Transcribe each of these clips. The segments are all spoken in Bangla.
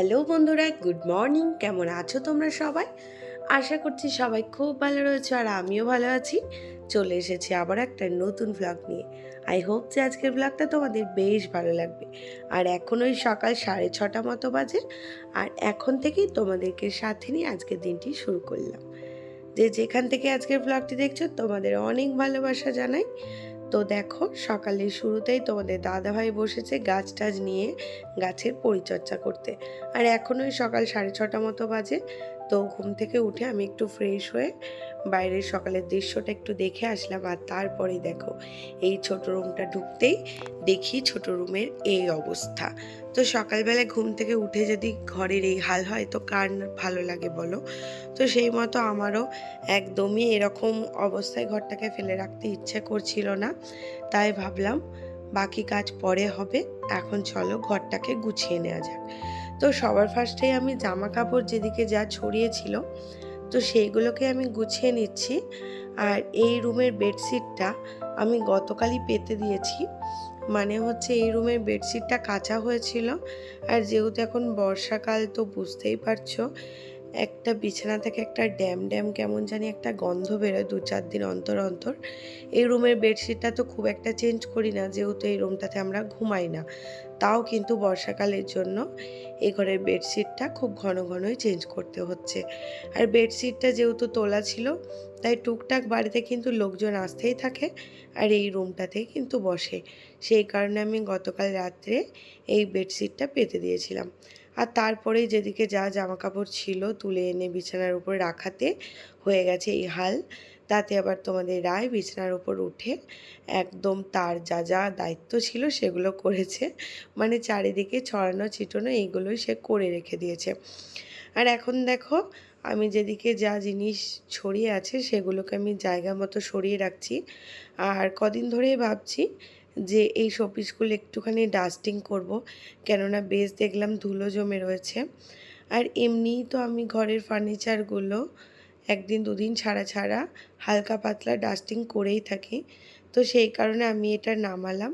হ্যালো বন্ধুরা, গুড মর্নিং। কেমন আছো তোমরা সবাই? আশা করছি সবাই খুব ভালো রয়েছে আর আমিও ভালো আছি। চলে এসেছি আবার একটা নতুন ভ্লগ নিয়ে। আই হোপ যে আজকের ভ্লগটা তোমাদের বেশ ভালো লাগবে। আর এখন ওই সকাল সাড়ে ছটা মতো বাজে আর এখন থেকেই তোমাদেরকে সাথে নিয়ে আজকের দিনটি শুরু করলাম। যে যেখান থেকে আজকের ভ্লগটি দেখছ, তোমাদের অনেক ভালোবাসা জানাই। তো দেখো, সকালের শুরুতেই তোমাদের দাদাভাই বসেছে গাছ টাছ নিয়ে গাছের পরিচর্যা করতে। আর এখন ওই সকাল সাড়ে ছটা মতো বাজে, তো ঘুম থেকে উঠে আমি একটু ফ্রেশ হয়ে বাইরের সকালের দৃশ্যটা একটু দেখে আসলাম আর তারপরে দেখো, এই ছোট রুমটা ঢুকতেই দেখি ছোট রুমের এই অবস্থা। তো সকালবেলায় ঘুম থেকে উঠে যদি ঘরের এই হাল হয় তো কার ভালো লাগে বলো? তো সেই মতো আমারও একদমই এরকম অবস্থায় ঘরটাকে ফেলে রাখতে ইচ্ছে করছিল না। তাই ভাবলাম বাকি কাজ পরে হবে, এখন চলো ঘরটাকে গুছিয়ে নেওয়া যাক। তো সবার ফার্স্টেই আমি জামা কাপড় যেদিকে যা ছড়িয়েছিল তো সেইগুলোকে আমি গুছিয়ে নিচ্ছি। আর এই রুমের বেডশিটটা আমি গতকালই পেতে দিয়েছি। মানে হচ্ছে এই রুমের বেডশিটটা কাঁচা হয়েছিল। আর যেহেতু এখন বর্ষাকাল, তো বুঝতেই পারছ, একটা বিছানা থেকে একটা ড্যাম ড্যাম কেমন জানি একটা গন্ধ বেরোয় দু চার দিন অন্তর অন্তর। এই রুমের বেডশিটটা তো খুব একটা চেঞ্জ করি না, যেহেতু এই রুমটাতে আমরা ঘুমাই না। তাও কিন্তু বর্ষাকালের জন্য এই ঘরের বেডশিটটা খুব ঘন ঘনই চেঞ্জ করতে হচ্ছে। আর বেডশিটটা যেহেতু তোলা ছিল, তাই টুকটাক বাড়িতে কিন্তু লোকজন আসতেই থাকে আর এই রুমটাতেই কিন্তু বসে। সেই কারণে আমি গতকাল রাত্রে এই বেডশিটটা পেতে দিয়েছিলাম। আর তারপরেই যেদিকে যা জামা কাপড় ছিল তুলে এনে বিছানার উপর রাখাতে হয়ে গেছে এই হাল। তাতে আবার তোমাদের রায় বিছানার উপর উঠে একদম তার যা যা দায়িত্ব ছিল সেগুলো করেছে। মানে চারিদিকে ছড়ানো, ছিটানো এইগুলোই সে করে রেখে দিয়েছে। আর এখন দেখো, আমি যেদিকে যা জিনিস ছড়িয়ে আছে সেগুলোকে আমি জায়গা মতো সরিয়ে রাখছি। আর কদিন ধরেই ভাবছি যে এই শোপিসগুলো একটুখানি ডাস্টিং করব, কেননা বেশ দেখলাম ধুলো জমে রয়েছে। আর এমনিই তো আমি ঘরের ফার্নিচারগুলো একদিন দুদিন ছাড়া ছাড়া হালকা পাতলা ডাস্টিং করেই থাকি। তো সেই কারণে আমি এটা নামালাম।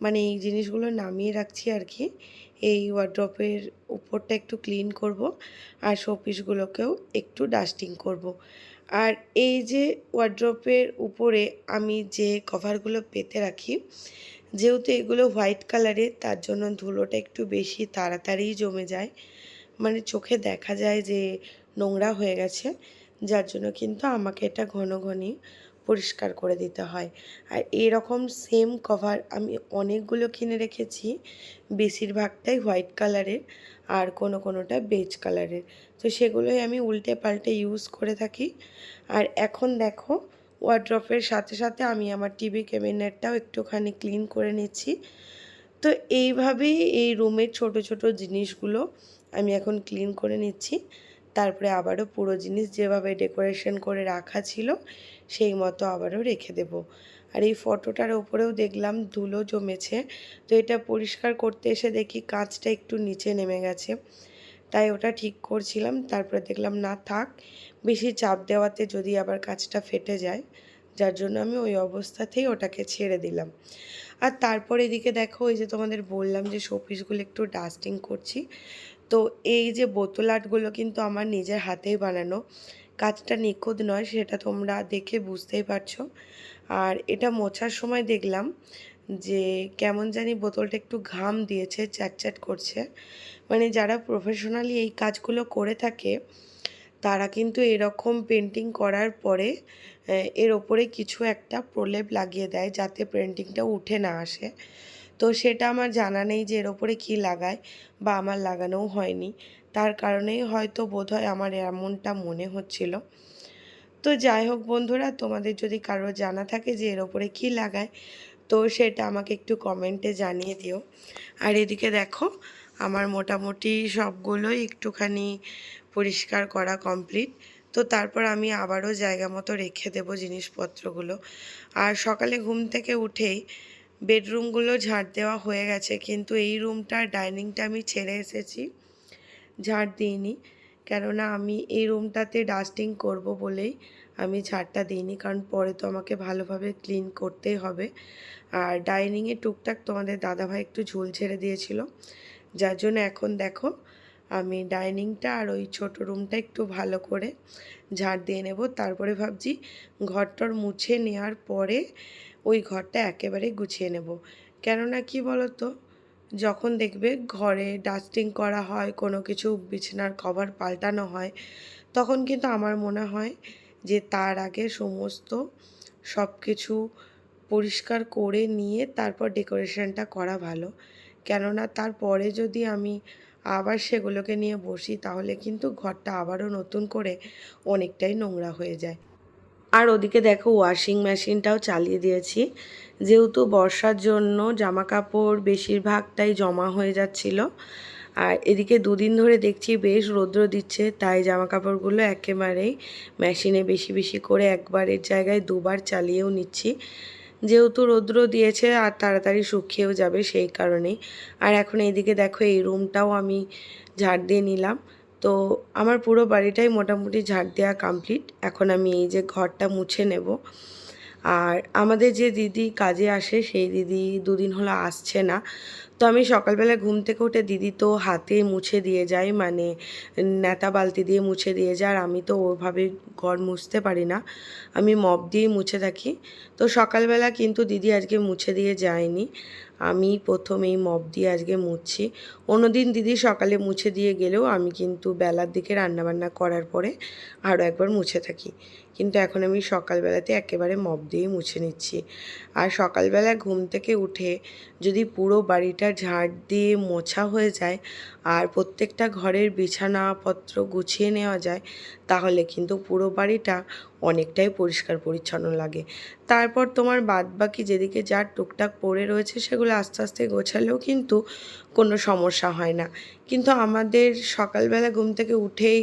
মানে এই জিনিসগুলো নামিয়ে রাখছি আর কি এই ওয়ার্ড্রপের উপরটা একটু ক্লিন করব আর শোপিসগুলোকেও একটু ডাস্টিং করব। আর এই যে ওয়ার্ড্রপের উপরে আমি যে কভারগুলো পেতে রাখি, যেহেতু এগুলো হোয়াইট কালারের তার জন্য ধুলোটা একটু বেশি তাড়াতাড়ি জমে যায়। মানে চোখে দেখা যায় যে নোংরা হয়ে গেছে। যার জন্য কিন্তু আমাকে এটা ঘন ঘনই পরিষ্কার করে দিতে হয়। আর এরকম সেম কভার আমি অনেকগুলো কিনে রেখেছি, বেশিরভাগটাই হোয়াইট কালারের আর কোনো কোনোটা বেজ কালারের তো সেগুলোই আমি উল্টে পাল্টে ইউজ করে থাকি। আর এখন দেখো ওয়ার্ড্রপের সাথে সাথে আমি আমার টিভি ক্যাবিনেটটাও একটুখানি ক্লিন করে নিচ্ছি। তো এইভাবেই এই রুমের ছোট ছোট জিনিসগুলো আমি এখন ক্লিন করে নিচ্ছি। তারপরে আবারও পুরো জিনিস যেভাবে ডেকোরেশন করে রাখা ছিল, সেই মতো আবারও রেখে দেব। আর এই ফটোটার ওপরেও দেখলাম ধুলো জমেছে, তো এটা পরিষ্কার করতে এসে দেখি কাঁচটা একটু নিচে নেমে গেছে। তাই ওটা ঠিক করছিলাম, তারপরে দেখলাম না থাক, বেশি চাপ দেওয়াতে যদি আবার কাঁচটা ফেটে যায়, যার জন্য আমি ওই অবস্থাতেই ওটাকে ছেড়ে দিলাম। আর তারপর এদিকে দেখো, ওই যে তোমাদের বললাম যে শোপিসগুলো একটু ডাস্টিং করছি তো এই যে বোতল আর্টগুলো কিন্তু আমার নিজের হাতেই বানানো। কাজটা নিখুঁত নয়, সেটা তোমরা দেখে বুঝতেই পারছ। আর এটা মোছার সময় দেখলাম যে কেমন জানি বোতলটা একটু ঘাম দিয়েছে, চ্যাট করছে। মানে যারা প্রফেশনালি এই কাজগুলো করে থাকে, তারা কিন্তু এরকম পেন্টিং করার পরে এর ওপরে কিছু একটা প্রলেপ লাগিয়ে দেয় যাতে পেন্টিংটা উঠে না আসে। তো সেটা আমার জানা নেই যে এর ওপরে কী লাগায় বা আমার লাগানোও হয়নি। তার কারণেই হয়তো বোধহয় আমার এমনটা মনে হচ্ছিল। তো যাই হোক বন্ধুরা, তোমাদের যদি কারও জানা থাকে যে এর ওপরে কী লাগায়, তো সেটা আমাকে একটু কমেন্টে জানিয়ে দিও। আর এদিকে দেখো, আমার মোটামুটি সবগুলোই একটুখানি পরিষ্কার করা কমপ্লিট। তো তারপর আমি আবারও জায়গা মতো রেখে দেবো জিনিসপত্রগুলো। আর সকালে ঘুম থেকে উঠেই বেডরুমগুলো ঝাড় দেওয়া হয়ে গেছে, কিন্তু এই রুমটা ডাইনিংটা আমি ছেড়ে এসেছি, ঝাড় দিইনি। কেননা আমি এই রুমটাতে ডাস্টিং করব বলেই আমি ঝাড়টা দিইনি, কারণ পরে তো আমাকে ভালোভাবে ক্লিন করতেই হবে। আর ডাইনিংয়ে টুকটাক তোমাদের দাদাভাই একটু ঝুল ছেড়ে দিয়েছিল, যার জন্য এখন দেখো আমি ডাইনিংটা আর ওই ছোটো রুমটা একটু ভালো করে ঝাড় দিয়ে নেব। তারপরে ভাবছি ঘরটর মুছে নেওয়ার পরে ওই ঘরটা একেবারে গুছিয়ে নেব। কেননা কি বলো তো যখন দেখবে ঘরে ডাস্টিং করা হয়, কোনো কিছু বিছানার কভার পাল্টানো হয়, তখন কিন্তু আমার মনে হয় যে তার আগে সমস্ত সব কিছু পরিষ্কার করে নিয়ে তারপর ডেকোরেশনটা করা ভালো। কেননা তারপরে যদি আমি আবার সেগুলোকে নিয়ে বসি, তাহলে কিন্তু ঘরটা আবারও নতুন করে অনেকটাই নোংরা হয়ে যায়। আর ওদিকে দেখো ওয়াশিং মেশিনটাও চালিয়ে দিয়েছি। যেহেতু বর্ষার জন্য জামা কাপড় বেশিরভাগটাই জমা হয়ে যাচ্ছিল, আর এদিকে দুদিন ধরে দেখছি বেশ রৌদ্র দিচ্ছে, তাই জামা কাপড়গুলো একেবারেই মেশিনে বেশি বেশি করে একবারের জায়গায় দুবার চালিয়েও নিচ্ছি। যেহেতু রৌদ্র দিয়েছে আর তাড়াতাড়ি শুকিয়েও যাবে সেই কারণেই। আর এখন এইদিকে দেখো এই রুমটাও আমি ঝাড় দিয়ে নিলাম। তো আমার পুরো বাড়িটাই মোটামুটি ঝাড় দেওয়া কমপ্লিট এখন আমি এই যে ঘরটা মুছে নেব। আর আমাদের যে দিদি কাজে আসে, সেই দিদি দুদিন হলো আসছে না। তো আমি সকালবেলা ঘুম থেকে উঠে দিদি তো হাতে মুছে দিয়ে যায় মানে নেতা বালতি দিয়ে মুছে দিয়ে যায়, আর আমি তো ওভাবে ঘর মুছতে পারি না। আমি মপ দিয়েই মুছে থাকি। তো সকালবেলা কিন্তু দিদি আজকে মুছে দিয়ে যায়নি। আমি প্রথম এই মপ দিয়ে আজকে মুছছি। অন্যদিন দিদি সকালে মুছে দিয়ে গেলেও আমি কিন্তু বেলার দিকে রান্নাবান্না করার পরে আরও একবার মুছে থাকি। কিন্তু এখন আমি সকালবেলাতে একেবারে মপ দিয়েই মুছে নিচ্ছি। আর সকালবেলা ঘুম থেকে উঠে যদি পুরো বাড়িটা ঝাড় দিয়ে মোছা হয়ে যায় আর প্রত্যেকটা ঘরের বিছানাপত্র গুছিয়ে নেওয়া যায়, তাহলে কিন্তু পুরো বাড়িটা অনেকটাই পরিষ্কার পরিচ্ছন্ন লাগে। তারপর তোমার বাদ বাকি যেদিকে যার টুকটাক পড়ে রয়েছে সেগুলো আস্তে আস্তে গোছালেও কিন্তু কোনো সমস্যা হয় না। কিন্তু আমাদের সকালবেলা ঘুম থেকে উঠেই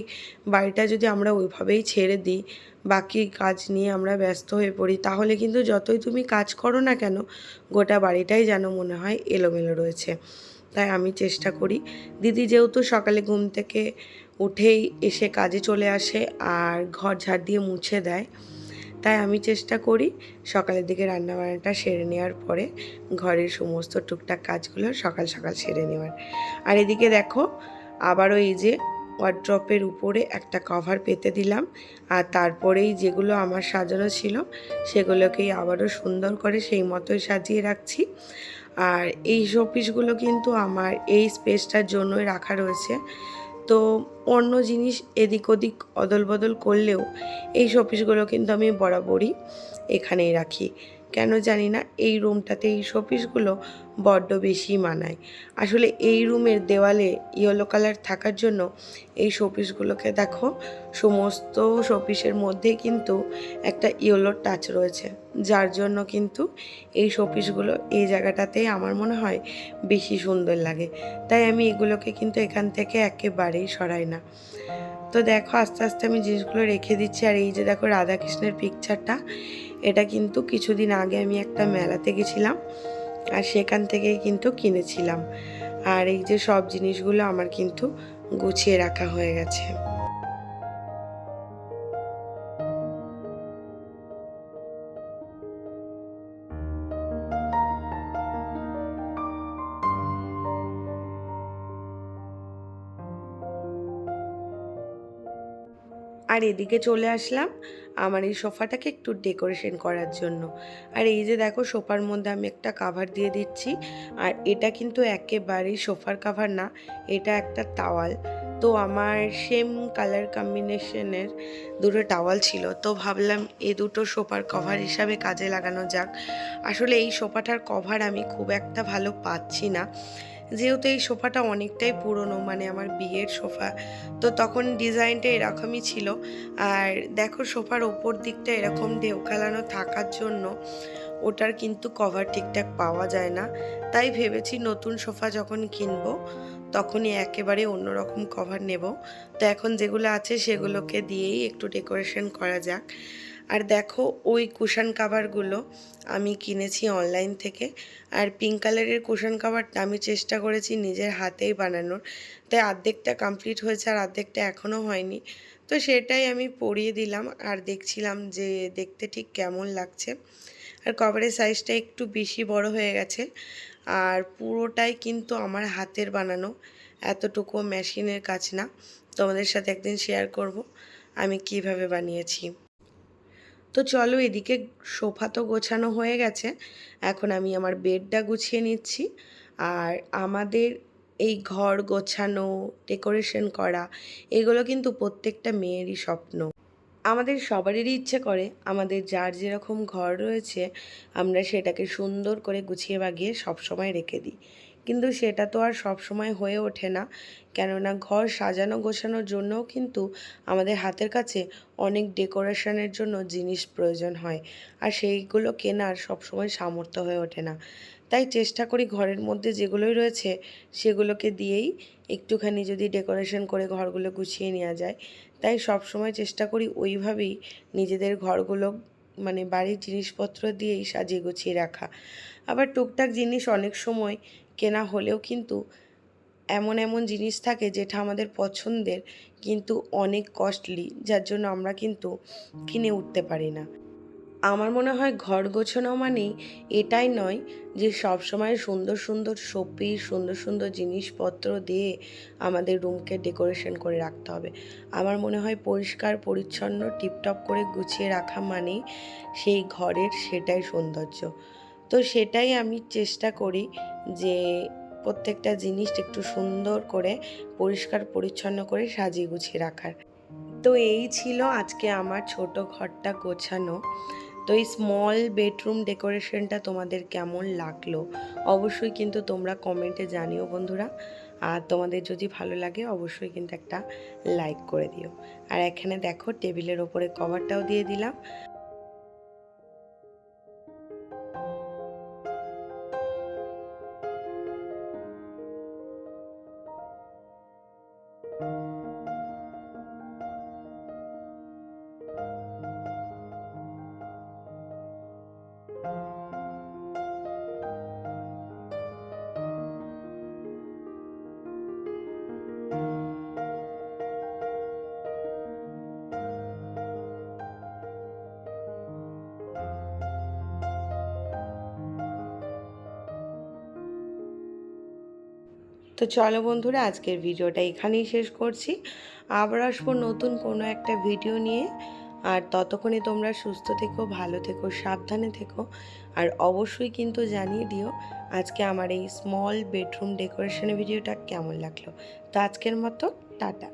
বাড়িটা যদি আমরা ওইভাবেই ছেড়ে দিই বাকি কাজ নিয়ে আমরা ব্যস্ত হয়ে পড়ি। তাহলে কিন্তু যতই তুমি কাজ করো না কেন, গোটা বাড়িটাই যেন মনে হয় এলোমেলো রয়েছে। তাই আমি চেষ্টা করি। দিদি যেহেতু সকালে ঘুম থেকে উঠেই এসে কাজে চলে আসে আর ঘর ঝাড় দিয়ে মুছে দেয়, তাই আমি চেষ্টা করি সকালের দিকে রান্নাবান্নাটা সেরে নেওয়ার পরে ঘরের সমস্ত টুকটাক কাজগুলো সকাল সকাল সেরে নেওয়ার। আর এদিকে দেখো, আবারও এই যে ওয়ার্ড্রপের উপরে একটা কভার পেতে দিলাম। আর তারপরেই যেগুলো আমার সাজানো ছিল, সেগুলোকেই আবারও সুন্দর করে সেই মতোই সাজিয়ে রাখছি। আর এই শোপিসগুলো কিন্তু আমার এই স্পেসটার জন্যই রাখা রয়েছে। তো অন্য জিনিস এদিক ওদিক অদল বদল করলেও এই শোপিসগুলো কিন্তু আমি বরাবরই এখানেই রাখি। কেন জানি না, এই রুমটাতে এই শোপিসগুলো বড্ড বেশি মানায়। আসলে এই রুমের দেওয়ালে ইয়েলো কালার থাকার জন্য এই শোপিসগুলোকে দেখো, সমস্ত শোপিসের মধ্যে কিন্তু একটা ইয়েলো টাচ রয়েছে। যার জন্য কিন্তু এই শোপিসগুলো এই জায়গাটাতে আমার মনে হয় বেশি সুন্দর লাগে। তাই আমি এগুলোকে কিন্তু এখান থেকে একেবারেই সরাই না। তো দেখো আস্তে আস্তে আমি জিনিসগুলো রেখে দিচ্ছি। আর এই যে দেখো রাধাকৃষ্ণের পিকচারটা এটা কিন্তু কিছুদিন আগে আমি একটা মেলাতে গেছিলাম আর সেখান থেকেই কিন্তু কিনেছিলাম। আর এই যে সব জিনিসগুলো আমার কিন্তু গুছিয়ে রাখা হয়ে গেছে। আর এদিকে চলে আসলাম আমার এই সোফাটাকে একটু ডেকোরেশন করার জন্য। আর এই যে দেখো, সোফার মধ্যে আমি একটা কাভার দিয়ে দিচ্ছি। আর এটা কিন্তু একেবারেই সোফার কাভার না, এটা একটা টাওয়াল তো আমার সেম কালার কম্বিনেশনের দুটো টাওয়াল ছিল, তো ভাবলাম এ দুটো সোফার কভার হিসাবে কাজে লাগানো যাক। আসলে এই সোফাটার কভার আমি খুব একটা ভালো পাচ্ছি না। যেহেতু এই সোফাটা অনেকটাই পুরনো মানে আমার বিয়ের সোফা, তো তখন ডিজাইনটা এরকমই ছিল। আর দেখো সোফার ওপর দিকটা এরকম ঢেউ খেলানো থাকার জন্য ওটার কিন্তু কভার ঠিকঠাক পাওয়া যায় না। তাই ভেবেছি নতুন সোফা যখন কিনবো, তখনই একেবারে অন্যরকম কভার নেব। তো এখন যেগুলো আছে সেগুলোকে দিয়েই একটু ডেকোরেশন করা যাক। আর দেখো ওই কুশন কাভারগুলো আমি কিনেছি অনলাইন থেকে। আর পিঙ্ক কালারের কুশন কাভারটা আমি চেষ্টা করেছি নিজের হাতেই বানানোর। তাই অর্ধেকটা কমপ্লিট হয়েছে আর অর্ধেকটা এখনও হয়নি। তো সেটাই আমি পরিয়ে দিলাম আর দেখছিলাম যে দেখতে ঠিক কেমন লাগছে। আর কভারের সাইজটা একটু বেশি বড় হয়ে গেছে। আর পুরোটাই কিন্তু আমার হাতের বানানো। এতটুকু মেশিনের কাজ না। তোমাদের সাথে একদিন শেয়ার করব আমি কীভাবে বানিয়েছি। তো চলো এদিকে সোফা তো গোছানো হয়ে গেছে। এখন আমি আমার বেডটা গুছিয়ে নিচ্ছি। আর আমাদের এই ঘর গোছানো, ডেকোরেশন করা, এগুলো কিন্তু প্রত্যেকটা মেয়েরই স্বপ্ন। আমাদের সবারই ইচ্ছে করে, আমাদের যার যেরকম ঘর রয়েছে, আমরা সেটাকে সুন্দর করে গুছিয়ে বাগিয়ে সবসময় রেখে দিই। কিন্তু সেটা তো আর সব সময় হয়ে ওঠে না। কেননা ঘর সাজানো গোছানোর জন্যও কিন্তু আমাদের হাতের কাছে অনেক ডেকোরেশনের জন্য জিনিস প্রয়োজন হয়। আর সেইগুলো কেনার সবসময় সামর্থ্য হয়ে ওঠে না। তাই চেষ্টা করি ঘরের মধ্যে যেগুলোই রয়েছে সেগুলোকে দিয়েই একটুখানি যদি ডেকোরেশন করে ঘরগুলো গুছিয়ে নেওয়া যায়, তাই সবসময় চেষ্টা করি ওইভাবেই নিজেদের ঘরগুলো মানে বাড়ির জিনিসপত্র দিয়েই সাজিয়ে গুছিয়ে রাখা। আবার টুকটাক জিনিস অনেক সময় কেনা হলেও কিন্তু এমন এমন জিনিস থাকে যেটা আমাদের পছন্দের কিন্তু অনেক কস্টলি যার জন্য আমরা কিন্তু কিনে উঠতে পারি না। আমার মনে হয় ঘর গোছানো মানেই এটাই নয় যে সব সময় সুন্দর সুন্দর শোপিস সুন্দর সুন্দর জিনিসপত্র দিয়ে আমাদের রুমকে ডেকোরেশন করে রাখতে হবে। আমার মনে হয় পরিষ্কার, পরিচ্ছন্ন টিপটপ করে গুছিয়ে রাখা মানেই সেই ঘরের সেটাই সৌন্দর্য। তো সেটাই আমি চেষ্টা করি যে প্রত্যেকটা জিনিস একটু সুন্দর করে, পরিষ্কার, পরিচ্ছন্ন করে সাজিয়ে গুছিয়ে রাখার। তো এই ছিল আজকে আমার ছোট ঘরটা গোছানো। তো এই স্মল বেডরুম ডেকোরেশনটা তোমাদের কেমন লাগল? অবশ্যই কিন্তু তোমরা কমেন্টে জানিও বন্ধুরা। আর তোমাদের যদি ভালো লাগে অবশ্যই কিন্তু একটা লাইক করে দিও। আর এখানে দেখো টেবিলের ওপরে কভারটাও দিয়ে দিলাম। তো চলো বন্ধুরা, আজকের ভিডিওটা এখানেই শেষ করছি। আবার আসব নতুন কোনো একটা ভিডিও নিয়ে। আর ততক্ষণে তোমরা সুস্থ থেকো, ভালো থেকো, সাবধানে থেকো। আর অবশ্যই কিন্তু জানিয়ে দিও আজকে আমার এই স্মল বেডরুম ডেকোরেশনের ভিডিওটা কেমন লাগল। তো আজকের মতো, টাটা।